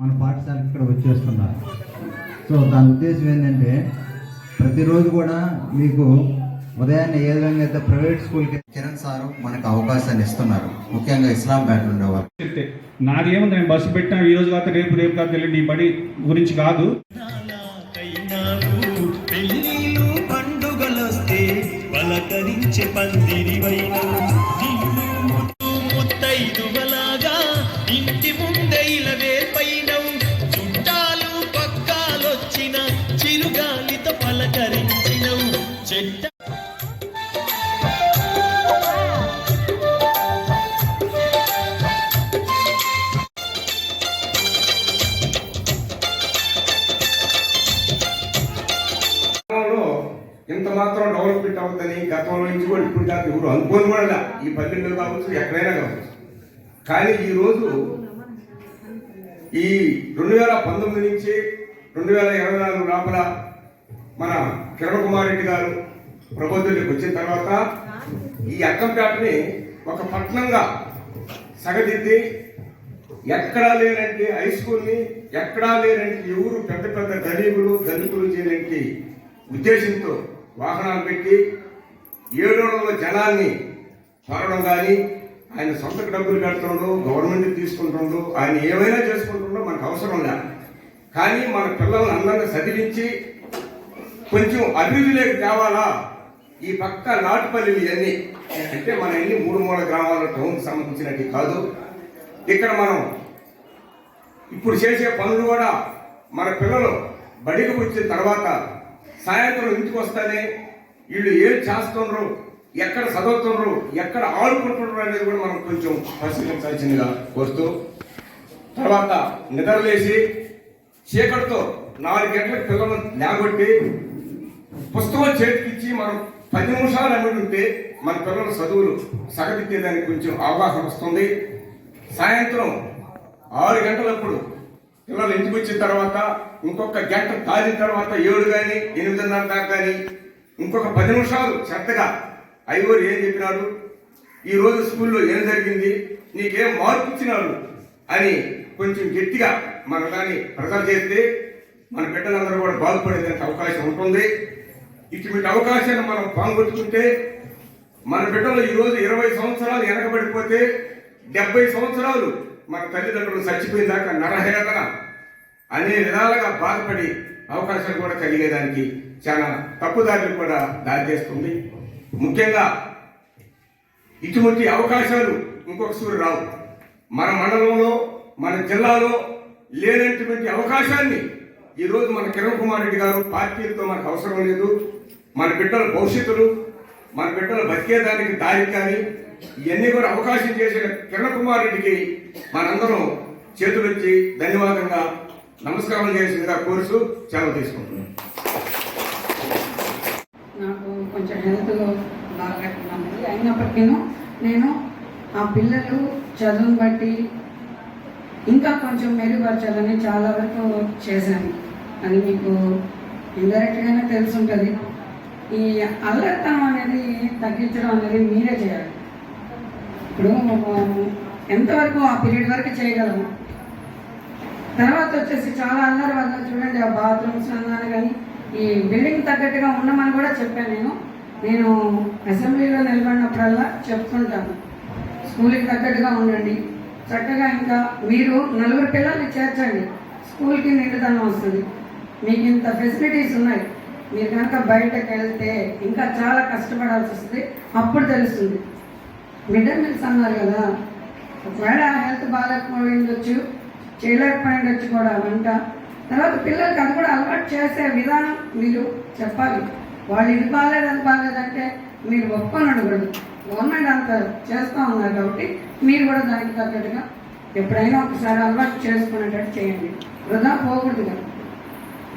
మన పాఠశాలకు ఇక్కడ వచ్చేస్తున్నారు. సో దాని ఉద్దేశం ఏంటంటే ప్రతిరోజు కూడా మీకు ఉదయాన్నే ఏ విధంగా అయితే ప్రైవేట్ స్కూల్కి కిరణ్ సారు మనకు అవకాశాన్ని ఇస్తున్నారు. ముఖ్యంగా ఇస్లాం వాళ్ళు చెప్తే నాది ఏముంది నేను బస్సు పెట్టినా ఈ రోజు కాదు రేపు రేపు కాదు తెలియదు ఈ బడి గురించి కాదు. పండుగలొస్తే పలకరించే పందిరివైనవు ఇప్పుడు అనుకోని కూడా ఈ పల్లెల్లో కావచ్చు ఎక్కడైనా కావచ్చు. కానీ ఈ రోజు ఈ రెండు వేల పంతొమ్మిది నుంచి రెండు వేల ఇరవై నాలుగు లోపల మన కిరణ్ కుమార్ రెడ్డి గారు ప్రభుత్వంలోకి వచ్చిన తర్వాత ఈ అక్కంపేటని ఒక పట్టణంగా సగదిద్ది ఎక్కడా లేనంటే హై స్కూల్ని ఎక్కడా లేనంటే ఎవరు పెద్ద పెద్ద గరీబులు దళితులు చేయనంటి ఉద్దేశంతో వాహనాలు పెట్టి ఏడు జనాన్ని త్వరడం కానీ ఆయన సొంత డబ్బులు కడుతుండో గవర్నమెంట్ తీసుకుంటుండో ఆయన ఏమైనా చేసుకుంటుండో మనకు అవసరం లేదు. కానీ మన పిల్లల్ని అందరిని చదివించి కొంచెం అభివృద్ధిలోకి తేవాలా ఈ పక్క నాటుపల్లి ఇవన్నీ అంటే మన ఎన్ని మూడు మూల గ్రామాల టౌన్కి సంబంధించినట్టు కాదు. ఇక్కడ మనం ఇప్పుడు చేసే పనులు కూడా మన పిల్లలు బడికి వచ్చిన తర్వాత సాయంత్రం ఇంటికి వస్తేనే వీళ్ళు ఏం చేస్తుండ్రు? ఎక్కడ చదువుతుండ్రు? ఎక్కడ ఆడుకుంటున్నారు అనేది కూడా మనం కొంచెం పరిశీలించాల్సిందిగా కోరుతూ తర్వాత నిద్రలేసి చీకటితో నాలుగు గంటలకు పిల్లలను లేగొట్టి పుస్తకం చేతికిచ్చి మనం పది నిమిషాలు అనుకుంటే మన పిల్లల చదువులు సగదిద్దేదానికి కొంచెం అవగాహన వస్తుంది. సాయంత్రం ఆరు గంటలప్పుడు పిల్లలు ఇంటికి వచ్చిన తర్వాత ఇంకొక గంట తాగిన తర్వాత ఏడు కానీ ఎనిమిదిన్నర దాకా కానీ ఇంకొక పది నిమిషాలు శ్రద్ధగా ఐవోరు ఏం చెప్పినాడు. ఈ రోజు స్కూల్లో ఏం జరిగింది? నీకేం మార్పు ఇచ్చినాడు? అని కొంచెం గట్టిగా మన దాన్ని ప్రజలు చేస్తే మన బిడ్డలందరూ కూడా బాగుపడేదానికి అవకాశం ఉంటుంది. ఇటువంటి అవకాశాన్ని మనం పాల్గొట్టుకుంటే మన బిడ్డలు ఈరోజు ఇరవై సంవత్సరాలు వెనకబడిపోతే డెబ్బై సంవత్సరాలు మన తల్లిదండ్రులు చచ్చిపోయిన దాకా నరహేదన అనే విధాలుగా బాధపడి అవకాశాలు కూడా కలిగేదానికి చాలా తప్పుదారులు కూడా దారి చేస్తుంది. ముఖ్యంగా ఇటువంటి అవకాశాలు ఇంకొక రావు. మన మండలంలో మన జిల్లాలో లేనటువంటి అవకాశాన్ని ఈరోజు మన కిరణ్ కుమార్ రెడ్డి గారు పార్టీలతో మనకు అవసరం లేదు. మన బిడ్డల భవిష్యత్తులు మన బిడ్డలు బతికేదానికి దారి కానీ ఇవన్నీ కూడా అవకాశం చేసిన కిరణ్ కుమార్ రెడ్డికి మనందరం చేతులొచ్చి ధన్యవాదంగా నమస్కారం చేసిన కోర్సు సెలవు తీసుకుంటున్నాను. నాకు కొంచెం హెల్త్ బాగాలేకున్నది అయినప్పటికీ నేను ఆ పిల్లలు చదువును బట్టి ఇంకా కొంచెం మెరుగుపరచాలని చాలా వరకు చేశాను. అది మీకు ఇండైరెక్ట్గానే తెలుసుంటుంది. ఈ అల్లరితనం అనేది తగ్గించడం అనేది మీరే చేయాలి. ఇప్పుడు ఎంతవరకు ఆ పీరియడ్ వరకు చేయగలము? తర్వాత వచ్చేసి చాలా అన్నారు వాళ్ళని చూడండి ఆ బాత్రూమ్స్ అన్నాను కానీ ఈ బిల్డింగ్ తగ్గట్టుగా ఉండమని కూడా చెప్పాను నేను. నేను అసెంబ్లీలో నిలబడినప్పుడల్లా చెప్తుంటాను. స్కూల్కి తగ్గట్టుగా ఉండండి. చక్కగా ఇంకా మీరు నలుగురు పిల్లల్ని చేర్చండి. స్కూల్కి నిండుదనం వస్తుంది. మీకు ఇంత ఫెసిలిటీస్ ఉన్నాయి. మీరు కనుక బయటకు వెళ్తే ఇంకా చాలా కష్టపడాల్సి వస్తుంది. అప్పుడు తెలుస్తుంది. మిడ్ డే మీల్స్ అన్నారు కదా. ఒకవేళ హెల్త్ బాగాలేకపోయిండొచ్చు. చేయలేకపోయిండొచ్చు కూడా వంట తర్వాత పిల్లలకి అది కూడా అలవాటు చేసే విధానం మీరు చెప్పాలి. వాళ్ళు ఇది బాగాలేదు అది బాగాలేదంటే మీరు ఒప్పుకొని అడగదు గవర్నమెంట్ అంత చేస్తూ ఉన్నారు కాబట్టి మీరు కూడా దానికి తగ్గట్టుగా ఎప్పుడైనా ఒకసారి అలవాటు చేసుకునేటట్టు చేయండి. వృధా పోకూడదు కదా.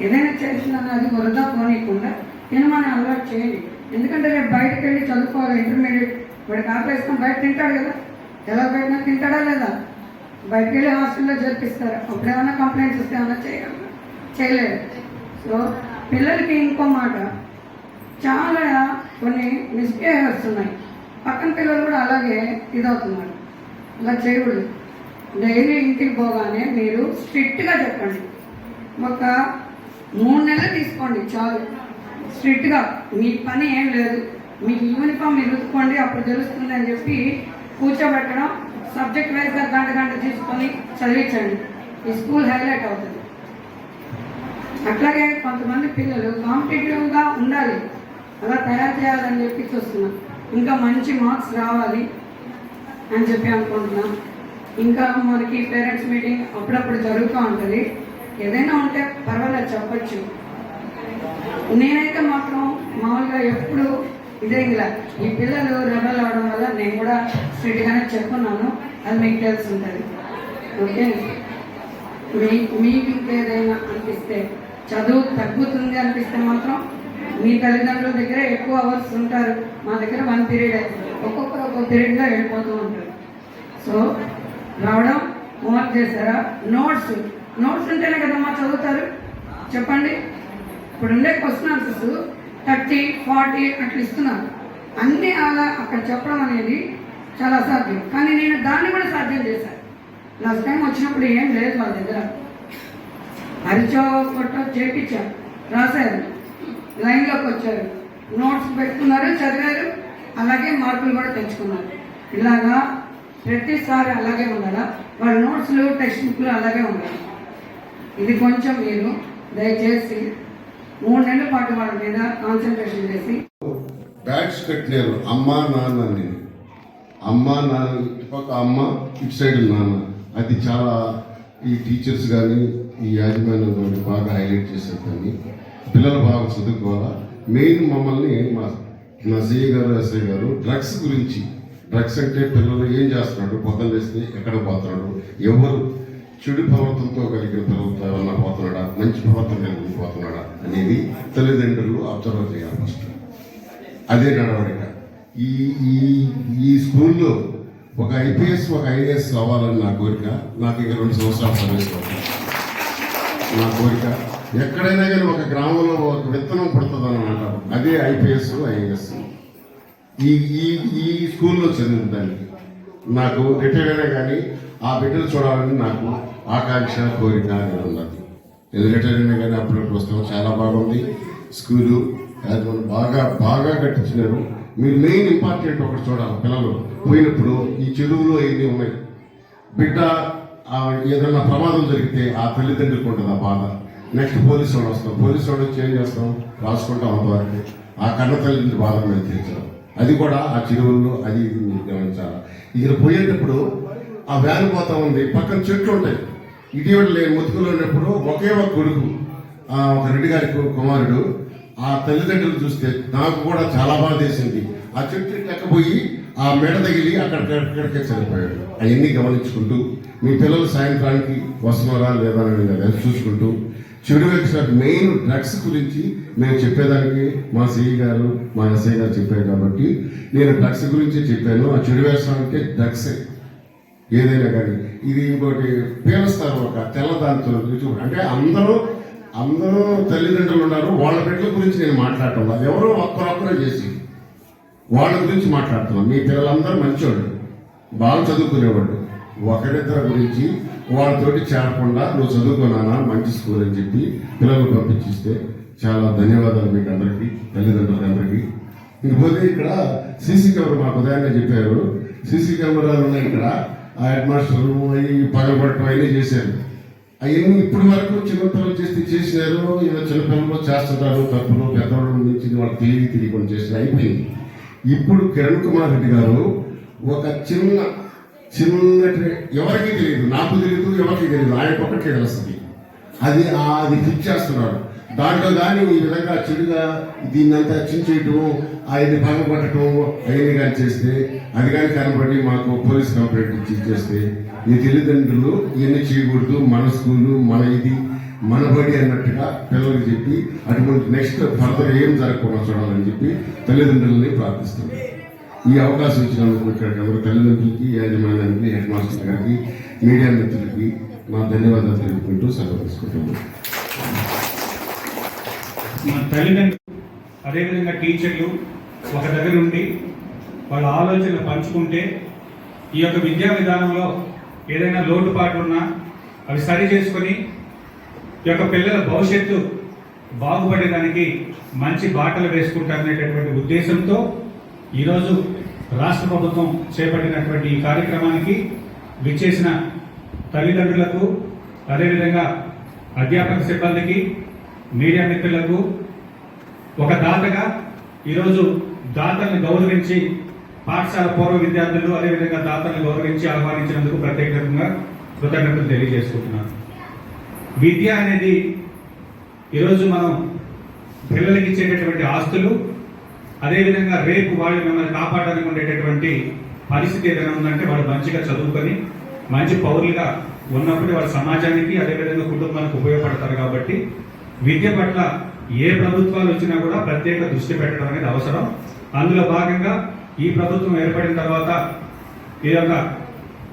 ఏదైనా చేసినా అది వృధా పోనీయకుండా తినమని అలవాటు చేయండి. ఎందుకంటే రేపు బయటకు వెళ్ళి చదువుకోవాలి ఇంటర్మీడియట్ వాడికి ఆపేసుకొని బయట తింటాడు కదా. ఎలా బయట తింటాడా లేదా? బయటకు వెళ్ళి హాస్టల్లో జరిపిస్తారు. అప్పుడు ఏమైనా కంప్లైంట్స్ వస్తే ఏమైనా చేయగలరు చేయలేదు. సో పిల్లలకి ఇంకో మాట. చాలా కొన్ని మిస్బిహేవియర్స్ ఉన్నాయి పక్కన పిల్లలు కూడా అలాగే ఇదవుతున్నారు. ఇలా చేయకూడదు. డైలీ ఇంటికి పోగానే మీరు స్ట్రిక్ట్గా చెప్పండి. ఒక మూడు నెలలు తీసుకోండి చాలు. స్ట్రిక్ట్గా. మీ పని ఏం లేదు. మీ యూనిఫామ్ మీరు అప్పుడు తెలుస్తుంది అని చెప్పి కూర్చోబెట్టడం సబ్జెక్ట్ వైజ్గా గంట గంట తీసుకొని చదివించండి. ఈ స్కూల్ హైలైట్ అవుతుంది. అట్లాగే కొంతమంది పిల్లలు కాంపిటేటివ్గా ఉండాలి. అలా తయారు చేయాలని చెప్పి చూస్తున్నాం. ఇంకా మంచి మార్క్స్ రావాలి అని చెప్పి అనుకుంటున్నాం. ఇంకా మనకి పేరెంట్స్ మీటింగ్ అప్పుడప్పుడు జరుగుతూ ఉంటుంది. ఏదైనా ఉంటే పర్వాలేదు చెప్పచ్చు. నేనైతే మాత్రం మామూలుగా ఎప్పుడు ఇదే ఇలా ఈ పిల్లలు రెబల్ అవడం వల్ల నేను కూడా స్ట్రిక్ట్గానే చెప్పున్నాను అది మీకు తెలిసి ఉంటుంది ఓకే? మీ మీకు ఇంకేదైనా అనిపిస్తే చదువు తగ్గుతుంది అనిపిస్తే మాత్రం మీ తల్లిదండ్రుల దగ్గర ఎక్కువ అవర్స్ ఉంటారు. మా దగ్గర వన్ పీరియడ్ ఒక్కొక్కరు ఒక్కొక్క పీరియడ్గా వెళ్ళిపోతూ ఉంటారు. సో రావడం హోంవర్క్ చేశారా? నోట్స్ నోట్స్ ఉంటేనే కదమ్మా చదువుతారు. చెప్పండి. ఇప్పుడు ఉండే క్వశ్చన్ ఆన్సర్స్. థర్టీ ఫార్టీ అట్లా ఇస్తున్నారు అన్నీ అలా అక్కడ చెప్పడం అనేది చాలా సాధ్యం. కానీ నేను దాన్ని కూడా సాధ్యం చేశాను లాస్ట్ టైం వచ్చినప్పుడు ఏం లేదు వాళ్ళ దగ్గర. అరిచో కొట్టో చేపించారు రాశారు. లైన్లోకి వచ్చారు. నోట్స్ పెట్టుకున్నారు చదివారు. అలాగే మార్కులు కూడా తెచ్చుకున్నారు. ఇలాగా ప్రతిసారి అలాగే ఉండాలా? వాళ్ళ నోట్స్లు టెక్స్ట్ బుక్లు అలాగే ఉండాలి? ఇది కొంచెం మీరు దయచేసి మూడు నెలల పాటు వాళ్ళ మీద కాన్సన్ట్రేషన్ చేసి బ్యాగ్స్ కట్టినారు. అమ్మ నాన్న అని. అమ్మ నాన్న ఇటుపక్క అమ్మ ఇటు సైడ్ నాన్న. అది చాలా ఈ టీచర్స్ కానీ ఈ యాజమాన్యం కానీ బాగా హైలైట్ చేశారు కానీ పిల్లలు బాగా చదువుకోవాలా? మెయిన్ మమ్మల్ని మా నా గారు ఎస్ఐ గారు డ్రగ్స్ గురించి డ్రగ్స్ అంటే పిల్లలు ఏం చేస్తున్నాడు? పొద్దున్న వేస్తే ఎక్కడ పోతున్నాడు? ఎవరు చెడు ప్రవర్తనతో కలిగిన తర్వాత ఏమన్నా పోతున్నాడా? మంచి ప్రవర్తన కలిగి పోతున్నాడా అనేది తల్లిదండ్రులు అబ్జర్వ్ చేయాలి ఫస్ట్ అదే నడవడిక. ఈ ఈ ఈ స్కూల్లో ఒక ఐపీఎస్ ఒక ఐఏఎస్ అవ్వాలని నా కోరిక. నాకు ఇక రెండు సంవత్సరాలు సర్వీస్ నా కోరిక. ఎక్కడైనా కానీ ఒక గ్రామంలో ఒక విత్తనం పడుతుంది అనమాట అదే ఐపీఎస్ ఐఏఎస్. ఈ ఈ ఈ స్కూల్లో చదివిన దానికి. నాకు రిటైర్ అయినా కానీ ఆ బిడ్డలు చూడాలని నాకు ఆకాంక్ష కోరిక అనేది ఉన్నది. నేను అయినా కానీ అప్పుడప్పుడు వస్తాం చాలా బాగుంది. స్కూలు బాగా బాగా కట్టించినారు. మీరు మెయిన్ ఇంపార్టెంట్ ఒకటి చూడాలి పిల్లలు. పోయినప్పుడు ఈ చెరువులో ఏది ఉన్నాయి. బిడ్డ ఏదన్నా ఏదైనా ప్రమాదం జరిగితే ఆ తల్లిదండ్రులకు ఉంటుంది ఆ బాధ. నెక్స్ట్ పోలీసు వాళ్ళు వస్తాం పోలీసు వాళ్ళు వచ్చి ఏం చేస్తాం? రాసుకుంటాం అంతవరకు ఆ కన్న తల్లిదండ్రులు బాధ మీద తీర్చడం అది కూడా ఆ చెరువుల్లో అది గమనించాలి. ఇక్కడ పోయేటప్పుడు ఆ వ్యాన్ పోతా ఉంది. పక్కన చెట్లు ఉంటాయి. ఇటీవల నేను ముతుకులో ఉన్నప్పుడు ఒకే ఒక కొడుకు ఆ ఒక రెడ్డి గారి కుమారుడు. ఆ తల్లిదండ్రులు చూస్తే నాకు కూడా చాలా బాధ వేసింది. ఆ చెట్టు ఎక్కబోయి ఆ మెడ తగిలి అక్కడికక్కడికే చనిపోయాడు. అవన్నీ గమనించుకుంటూ మీ పిల్లలు సాయంత్రానికి వస్తున్నారా లేదా అని నేను చూసుకుంటూ చెడు వ్యక్తి మెయిన్ డ్రగ్స్ గురించి మేము చెప్పేదానికి మా సిఈ గారు మా ఎస్ఐ గారు చెప్పారు కాబట్టి నేను డ్రగ్స్ గురించి చెప్పాను. ఆ చెడు వ్యవసాయం అంటే డ్రగ్సే. ఏదైనా కానీ. ఇది ఇంకోటి పేలుస్తారు ఒక తెల్లదాంతో రుచి అంటే అందరూ అందరూ తల్లిదండ్రులు ఉన్నారు. వాళ్ళ బిడ్డల గురించి నేను మాట్లాడటం ఎవరో ఒక్కరొక్కరే చేసి వాళ్ళ గురించి మాట్లాడుతున్నాం. మీ పిల్లలందరూ మంచివాళ్ళు బాగా చదువుకునేవాళ్ళు. ఒకరిద్దరి గురించి వాళ్ళతోటి చేరకుండా నువ్వు చదువుకున్నానా మంచి స్కూల్ అని చెప్పి పిల్లలు పంపించిస్తే చాలా ధన్యవాదాలు మీకు అందరికీ తల్లిదండ్రులకి అందరికీ. ఇంకపోతే ఇక్కడ సీసీ కెమెరా మాకు ఉదయాన్నే చెప్పారు. సీసీ కెమెరాలు ఉన్నాయి ఇక్కడ. ఆ హెడ్ మాస్టర్ అవి పగలబట్టడం అయినా చేశారు. అవన్నీ ఇప్పటి వరకు చిన్నపిల్లలు చేస్తే చేసినారు ఇలా చిన్నపిల్లలు చేస్తుంటారు తప్పులు పెద్దవాళ్ళు నుంచి వాళ్ళు తెలియ తెలియకుండా చేసిన అయిపోయింది. ఇప్పుడు కిరణ్ కుమార్ రెడ్డి గారు ఒక చిన్న చిన్నటి ట్రే- ఎవరికి తెలియదు నాకు తెలియదు ఎవరికి తెలియదు ఆయన పక్కకి తెలుస్తుంది అది అది ఫిట్ చేస్తున్నాడు. దాంట్లో కానీ ఈ విధంగా చెడుగా దీన్నంతా చించేయటం ఆయన్ని పగబట్టడం అవన్నీ కానీ చేస్తే అది కానీ కనబడి మాకు పోలీస్ కంప్లైంట్ ఇచ్చి చేస్తే మీ తల్లిదండ్రులు ఇవన్నీ చేయకూడదు మన స్కూలు మన ఇది మన బడి అన్నట్టుగా పిల్లలకి చెప్పి అటువంటి నెక్స్ట్ ఫర్దర్ ఏం జరగకుండా చూడాలని చెప్పి తల్లిదండ్రులని ప్రార్థిస్తున్నాం. ఈ అవకాశం ఇచ్చినందుకు తల్లిదండ్రులకి యాజమాన్యానికి హెడ్ మాస్టర్ గారికి మీడియా మిత్రులకి మా ధన్యవాదాలు తెలుపుకుంటూ సెలవు తీసుకుంటున్నాను మన తల్లిదండ్రులు అదేవిధంగా టీచర్లు ఒక దగ్గర ఉండి వాళ్ళ ఆలోచనలు పంచుకుంటే ఈ యొక్క విద్యా విధానంలో ఏదైనా లోటుపాట్లు ఉన్నా అవి సరి చేసుకొని ఈ యొక్క పిల్లల భవిష్యత్తు బాగుపడేదానికి మంచి బాటలు వేసుకుంటారనేటటువంటి ఉద్దేశంతో ఈరోజు రాష్ట్ర ప్రభుత్వం చేపట్టినటువంటి ఈ కార్యక్రమానికి విచ్చేసిన తల్లిదండ్రులకు అదేవిధంగా అధ్యాపక సిబ్బందికి మీడియా మిత్రులకు ఒక దాతగా ఈరోజు దాతల్ని గౌరవించి పాఠశాల పూర్వ విద్యార్థులు అదేవిధంగా దాతల్ని గౌరవించి ఆహ్వానించినందుకు ప్రత్యేకంగా కృతజ్ఞతలు తెలియజేసుకుంటున్నాను. విద్య అనేది ఈరోజు మనం పిల్లలకి ఇచ్చేటటువంటి ఆస్తులు అదేవిధంగా రేపు వాళ్ళు మిమ్మల్ని కాపాడడానికి ఉండేటటువంటి పరిస్థితి ఏదైనా ఉందంటే వాళ్ళు మంచిగా చదువుకొని మంచి పౌరులుగా ఉన్నప్పుడు వాళ్ళ సమాజానికి అదేవిధంగా కుటుంబానికి ఉపయోగపడతారు కాబట్టి విద్య పట్ల ఏ ప్రభుత్వాలు వచ్చినా కూడా ప్రత్యేక దృష్టి పెట్టడం అనేది అవసరం. అందులో భాగంగా ఈ ప్రభుత్వం ఏర్పడిన తర్వాత ఈ యొక్క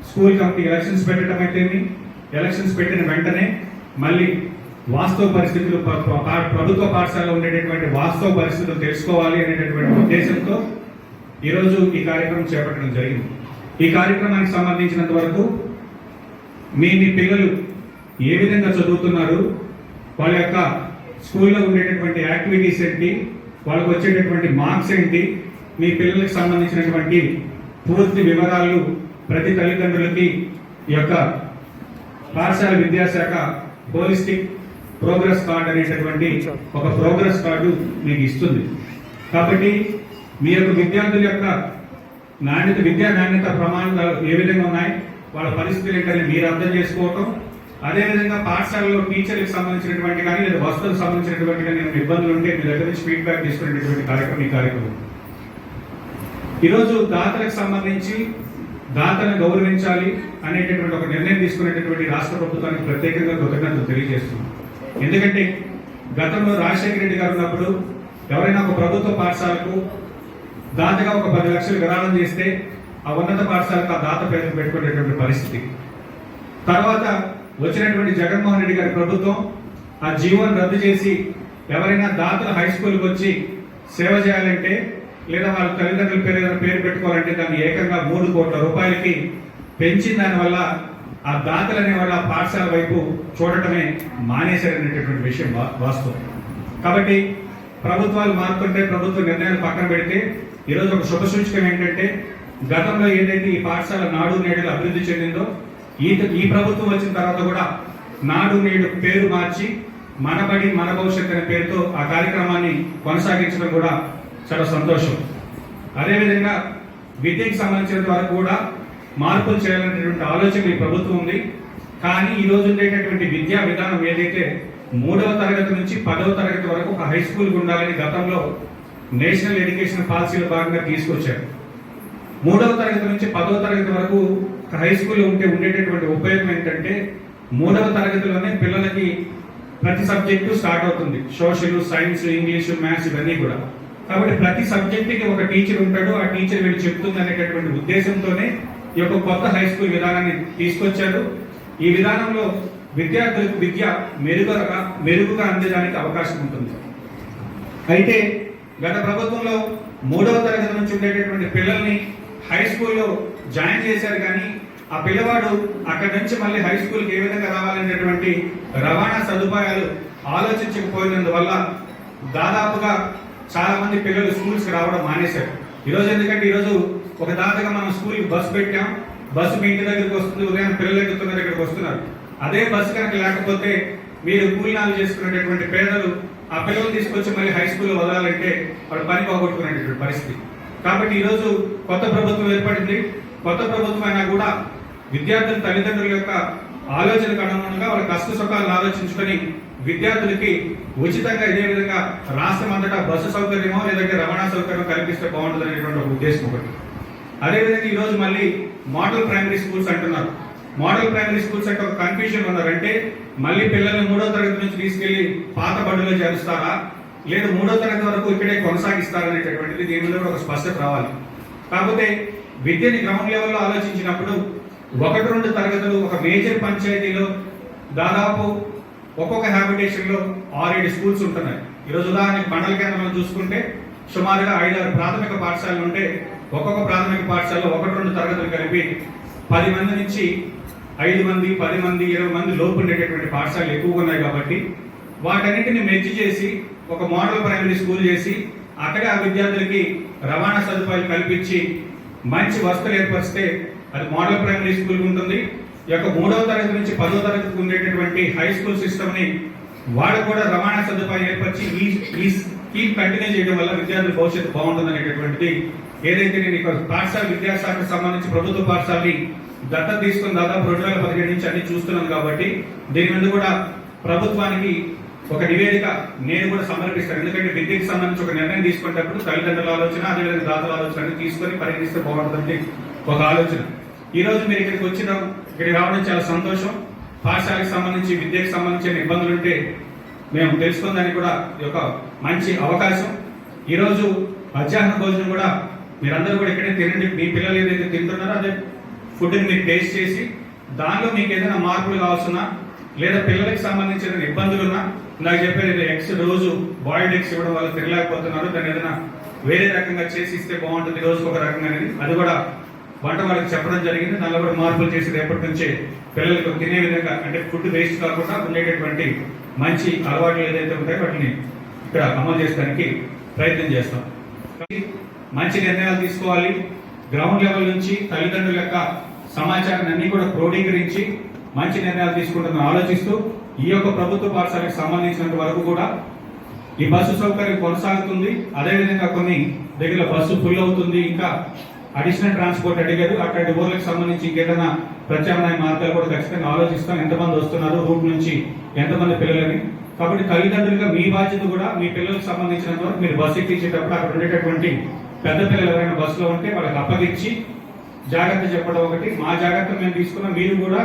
స్కూల్ కమిటీ ఎలక్షన్స్ పెట్టడం అయితేమి? ఎలక్షన్స్ పెట్టిన వెంటనే మళ్ళీ వాస్తవ పరిస్థితులు ప్రభుత్వ పాఠశాలలో ఉండేటటువంటి వాస్తవ పరిస్థితులు తెలుసుకోవాలి అనేటటువంటి ఉద్దేశంతో ఈరోజు ఈ కార్యక్రమం చేపట్టడం జరిగింది. ఈ కార్యక్రమానికి సంబంధించినంత వరకు మీ మీ పిల్లలు ఏ విధంగా చదువుతున్నారు? వాళ్ళ యొక్క స్కూల్లో ఉండేటటువంటి యాక్టివిటీస్ ఏంటి? వాళ్ళకు వచ్చేటటువంటి మార్క్స్ ఏంటి? మీ పిల్లలకు సంబంధించినటువంటి పూర్తి వివరాలు ప్రతి తల్లిదండ్రులకి ఈ యొక్క పాఠశాల విద్యాశాఖ హోలిస్టిక్ ప్రోగ్రెస్ కార్డ్ అనేటటువంటి ఒక ప్రోగ్రెస్ కార్డు మీకు ఇస్తుంది. కాబట్టి మీ యొక్క విద్యార్థుల యొక్క నాణ్యత విద్యా నాణ్యత ప్రమాణాలు ఏ విధంగా ఉన్నాయి? వాళ్ళ పరిస్థితులు ఏంటని మీరు అర్థం చేసుకోవటం అదేవిధంగా పాఠశాలలో టీచర్లకు సంబంధించినటువంటి కానీ లేదా వస్తువులకు సంబంధించినటువంటి కానీ ఇబ్బందులు ఉంటే మీ దగ్గర నుంచి ఫీడ్బ్యాక్ తీసుకునేటటువంటి కార్యక్రమం ఈ కార్యక్రమం. ఈరోజు దాతలకు సంబంధించి దాతలను గౌరవించాలి అనేటటువంటి ఒక నిర్ణయం తీసుకునేటటువంటి రాష్ట్ర ప్రభుత్వానికి ప్రత్యేకంగా కృతజ్ఞతలు తెలియజేస్తున్నాం. ఎందుకంటే గతంలో రాజశేఖర రెడ్డి గారు ఉన్నప్పుడు ఎవరైనా ఒక ప్రభుత్వ పాఠశాలకు దాతగా ఒక పది లక్షలు విరాళం చేస్తే ఆ ఉన్నత పాఠశాలకు ఆ దాత పేరు పెట్టుకునేటువంటి పరిస్థితి. తర్వాత వచ్చినటువంటి జగన్మోహన్ రెడ్డి గారి ప్రభుత్వం ఆ జీవోని రద్దు చేసి ఎవరైనా దాతలు హై స్కూల్కి వచ్చి సేవ చేయాలంటే లేదా వాళ్ళ తల్లిదండ్రుల పేరు ఏదైనా పేరు పెట్టుకోవాలంటే దాన్ని ఏకంగా మూడు కోట్ల రూపాయలకి పెంచిన దానివల్ల ఆ దాతలు అనేవాళ్ళు ఆ పాఠశాల వైపు చూడటమే మానేశారనేటటువంటి విషయం వాస్తవం. కాబట్టి ప్రభుత్వాలు మారుతుంటే ప్రభుత్వ నిర్ణయాలు పక్కన పెడితే ఈరోజు ఒక శుభ సూచకం ఏంటంటే గతంలో ఏదైతే ఈ పాఠశాల నాడు నేడులు అభివృద్ధి చెందిందో ఈ ఈ ప్రభుత్వం వచ్చిన తర్వాత కూడా నాడు నేడు పేరు మార్చి మనబడి మన భవిష్యత్ అనే పేరుతో ఆ కార్యక్రమాన్ని కొనసాగించడం కూడా చాలా సంతోషం. అదేవిధంగా విద్యకు సంబంధించిన వరకు కూడా మార్పులు చేయాలనేటువంటి ఆలోచన ఈ ప్రభుత్వం ఉంది. కానీ ఈ రోజు ఉండేటటువంటి విద్యా విధానం ఏదైతే మూడవ తరగతి నుంచి పదవ తరగతి వరకు ఒక హై స్కూల్ ఉండాలని గతంలో నేషనల్ ఎడ్యుకేషన్ పాలసీలో భాగంగా తీసుకొచ్చారు. మూడవ తరగతి నుంచి పదవ తరగతి వరకు హై స్కూల్లో ఉంటే ఉండేటటువంటి ఉపయోగం ఏంటంటే మూడవ తరగతిలోనే పిల్లలకి ప్రతి సబ్జెక్టు స్టార్ట్ అవుతుంది. సోషల్ సైన్స్ ఇంగ్లీష్ మ్యాథ్స్ ఇవన్నీ కూడా. కాబట్టి ప్రతి సబ్జెక్టుకి ఒక టీచర్ ఉంటాడు. ఆ టీచర్ వీళ్ళు చెప్తుంది అనేటటువంటి ఉద్దేశంతోనే ఈ యొక్క కొత్త హై స్కూల్ విధానాన్ని తీసుకొచ్చారు ఈ విధానంలో విద్యార్థులకు విద్య మెరుగుగా మెరుగుగా అందేదానికి అవకాశం ఉంటుంది. అయితే గత ప్రభుత్వంలో మూడవ తరగతి నుంచి ఉండేటటువంటి పిల్లల్ని హై స్కూల్లో జాయిన్ చేశారు కానీ ఆ పిల్లవాడు అక్కడి నుంచి మళ్ళీ హై స్కూల్కి ఏ విధంగా రావాలనేటువంటి రవాణా సదుపాయాలు ఆలోచించకపోయినందువల్ల దాదాపుగా చాలా మంది పిల్లలు స్కూల్స్కి రావడం మానేశారు. ఈరోజు ఎందుకంటే ఈరోజు ఒక దాతగా మనం స్కూల్కి బస్సు పెట్టాం. బస్సు మీ ఇంటి దగ్గరికి వస్తుంది ఉదయం పిల్లలు ఎక్కుతున్నారు ఇక్కడికి వస్తున్నారు. అదే బస్సు కనుక లేకపోతే మీరు కూలినాలు చేసుకునేటటువంటి పేదలు ఆ పిల్లలు తీసుకొచ్చి మళ్ళీ హై స్కూల్లో వదలాలంటే వాళ్ళు పని పోగొట్టుకునేటటువంటి పరిస్థితి. కాబట్టి ఈరోజు కొత్త ప్రభుత్వం ఏర్పడింది. కొత్త ప్రభుత్వం అయినా కూడా విద్యార్థుల తల్లిదండ్రుల యొక్క ఆలోచనకు అనుగుణంగా వాళ్ళ కష్ట సుఖాలను ఆలోచించుకొని విద్యార్థులకి ఉచితంగా ఇదే విధంగా రాష్ట్రం అంతటా బస్సు సౌకర్యమో లేదంటే రవాణా సౌకర్యం కల్పిస్తే బాగుంటుంది అనేటువంటి ఒక ఉద్దేశం ఒకటి. అదేవిధంగా ఈరోజు మళ్ళీ మోడల్ ప్రైమరీ స్కూల్స్ అంటున్నారు. మోడల్ ప్రైమరీ స్కూల్స్ అంటే ఒక కన్ఫ్యూజన్ ఉన్నారంటే మళ్ళీ పిల్లల్ని మూడో తరగతి నుంచి తీసుకెళ్ళి పాత బడులో చేరుస్తారా? లేదు మూడో తరగతి వరకు ఇక్కడే కొనసాగిస్తారనేటటువంటిది దీని మీద కూడా ఒక స్పష్టత రావాలి. కాకపోతే విద్యని గ్రౌండ్ లెవెల్లో ఆలోచించినప్పుడు ఒకటి రెండు తరగతులు ఒక మేజర్ పంచాయతీలో దాదాపు ఒక్కొక్క హ్యాబిటేషన్లో ఆరేడు స్కూల్స్ ఉంటున్నాయి. ఈరోజు ఉదాహరణకి మండల కేంద్రంలో చూసుకుంటే సుమారుగా ఐదారు ప్రాథమిక పాఠశాలలు ఉంటే ఒక్కొక్క ప్రాథమిక పాఠశాలలో ఒకటి రెండు తరగతులు కలిపి పది మంది నుంచి ఐదు మంది పది మంది ఇరవై మంది లోపు ఉండేటటువంటి పాఠశాలలు ఎక్కువగా ఉన్నాయి కాబట్టి వాటన్నిటిని మెర్చి చేసి ఒక మోడల్ ప్రైమరీ స్కూల్ చేసి అక్కడే ఆ విద్యార్థులకి రవాణా సదుపాయాలు కల్పించి మంచి వసతులు ఏర్పరిస్తే అది మోడల్ ప్రైమరీ స్కూల్ ఉంటుంది. ఈ యొక్క మూడవ తరగతి నుంచి పదవ తరగతికి ఉండేటటువంటి హై స్కూల్ సిస్టమ్ని వాడు కూడా రవాణా సదుపాయం ఏర్పరిచి ఈ ఈ స్కీమ్ కంటిన్యూ చేయడం వల్ల విద్యార్థుల భవిష్యత్తు బాగుంటుంది అనేటటువంటిది ఏదైతే నేను ఇక్కడ పాఠశాల విద్యాశాఖకు సంబంధించి ప్రభుత్వ పాఠశాలని దత్తత తీసుకుని దాదాపు రెండు వేల పదిహేడు నుంచి అన్ని చూస్తున్నాను కాబట్టి దీని మీద కూడా ప్రభుత్వానికి ఒక నివేదిక నేను కూడా సమర్పిస్తాను. ఎందుకంటే విద్యకు సంబంధించి ఒక నిర్ణయం తీసుకునేటప్పుడు తల్లిదండ్రుల ఆలోచన అదేవిధంగా దాతల ఆలోచన అన్ని తీసుకొని పరిగణిస్తే బాగుంటుందంటే ఒక ఆలోచన. ఈరోజు మీరు ఇక్కడికి వచ్చిన ఇక్కడికి రావడం చాలా సంతోషం. పాఠశాలకు సంబంధించి విద్యకు సంబంధించిన ఇబ్బందులు ఉంటే మేము తెలుసుకుందని కూడా ఇది ఒక మంచి అవకాశం. ఈరోజు మధ్యాహ్న భోజనం కూడా మీరందరూ కూడా ఇక్కడే తినండి. మీ పిల్లలు ఏదైతే తింటున్నారో అదే ఫుడ్ని మీరు టేస్ట్ చేసి దానిలో మీకు ఏదైనా మార్పులు కావాల్సిన లేదా పిల్లలకి సంబంధించిన ఇబ్బందులు ఉన్నా నాకు చెప్పేది ఎగ్స్ రోజు బాయిల్డ్ ఎగ్స్ ఇవ్వడం వల్ల తినలేకపోతున్నారు. దాన్ని ఏదైనా వేరే రకంగా చేసి ఇస్తే బాగుంటుంది. రోజుకు ఒక రకంగా అనేది. అది కూడా వంట వాళ్ళకి చెప్పడం జరిగింది. దానిలో కూడా మార్పులు చేసి రేపటి నుంచే పిల్లలకు తినే విధంగా అంటే ఫుడ్ వేస్ట్ కాకుండా ఉండేటటువంటి మంచి అలవాట్లు ఏదైతే ఉంటాయో వాటిని ఇక్కడ అమలు చేయడానికి ప్రయత్నం చేస్తాం. మంచి నిర్ణయాలు తీసుకోవాలి. గ్రౌండ్ లెవెల్ నుంచి తల్లిదండ్రుల యొక్క సమాచారాన్ని అన్ని కూడా క్రోడీకరించి మంచి నిర్ణయాలు తీసుకుంటుందని ఆలోచిస్తూ ఈ యొక్క ప్రభుత్వ పాఠశాలకు సంబంధించినంత వరకు కూడా ఈ బస్సు సౌకర్యం కొనసాగుతుంది. అదేవిధంగా కొన్ని దగ్గర బస్సు ఫుల్ అవుతుంది. ఇంకా అడిషనల్ ట్రాన్స్పోర్ట్ అడిగారు. అట్లాంటి ఊర్లకు సంబంధించి ఇంకేదైనా ప్రత్యామ్నాయ మార్గాలు కూడా ఖచ్చితంగా ఆలోచిస్తాం. ఎంతమంది వస్తున్నారు రూట్ నుంచి ఎంతమంది పిల్లలని. కాబట్టి తల్లిదండ్రులుగా మీ బాధ్యత కూడా మీ పిల్లలకు సంబంధించినంత వరకు మీరు బస్సు ఎక్కించేటప్పుడు అక్కడ ఉండేటటువంటి పెద్ద పిల్లలు ఎవరైనా బస్సులో ఉంటే వాళ్ళకి అప్పగించి జాగ్రత్త చెప్పడం ఒకటి. మా జాగ్రత్త మేము తీసుకున్న మీరు కూడా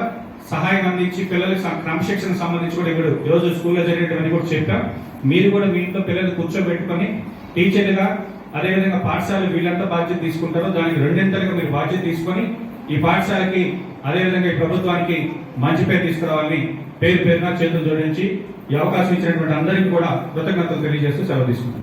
సహాయం అందించి పిల్లలకి క్రమశిక్షణ సంబంధించి కూడా ఇప్పుడు ఈరోజు రోజు స్కూల్లో జరిగేటువంటి కూడా చెప్పాం. మీరు కూడా మీ ఇంట్లో పిల్లల్ని కూర్చోబెట్టుకొని టీచర్గా అదేవిధంగా పాఠశాల వీళ్ళంతా బాధ్యత తీసుకుంటారో దానికి రెండింతలుగా మీరు బాధ్యత తీసుకొని ఈ పాఠశాలకి అదేవిధంగా ఈ ప్రభుత్వానికి మంచి పేరు తీసుకురావాలని పేరు పేరున చేతులు జోడించి ఈ అవకాశం ఇచ్చినటువంటి అందరికీ కూడా కృతజ్ఞతలు తెలియజేస్తూ సెలవు తీసుకుంటాం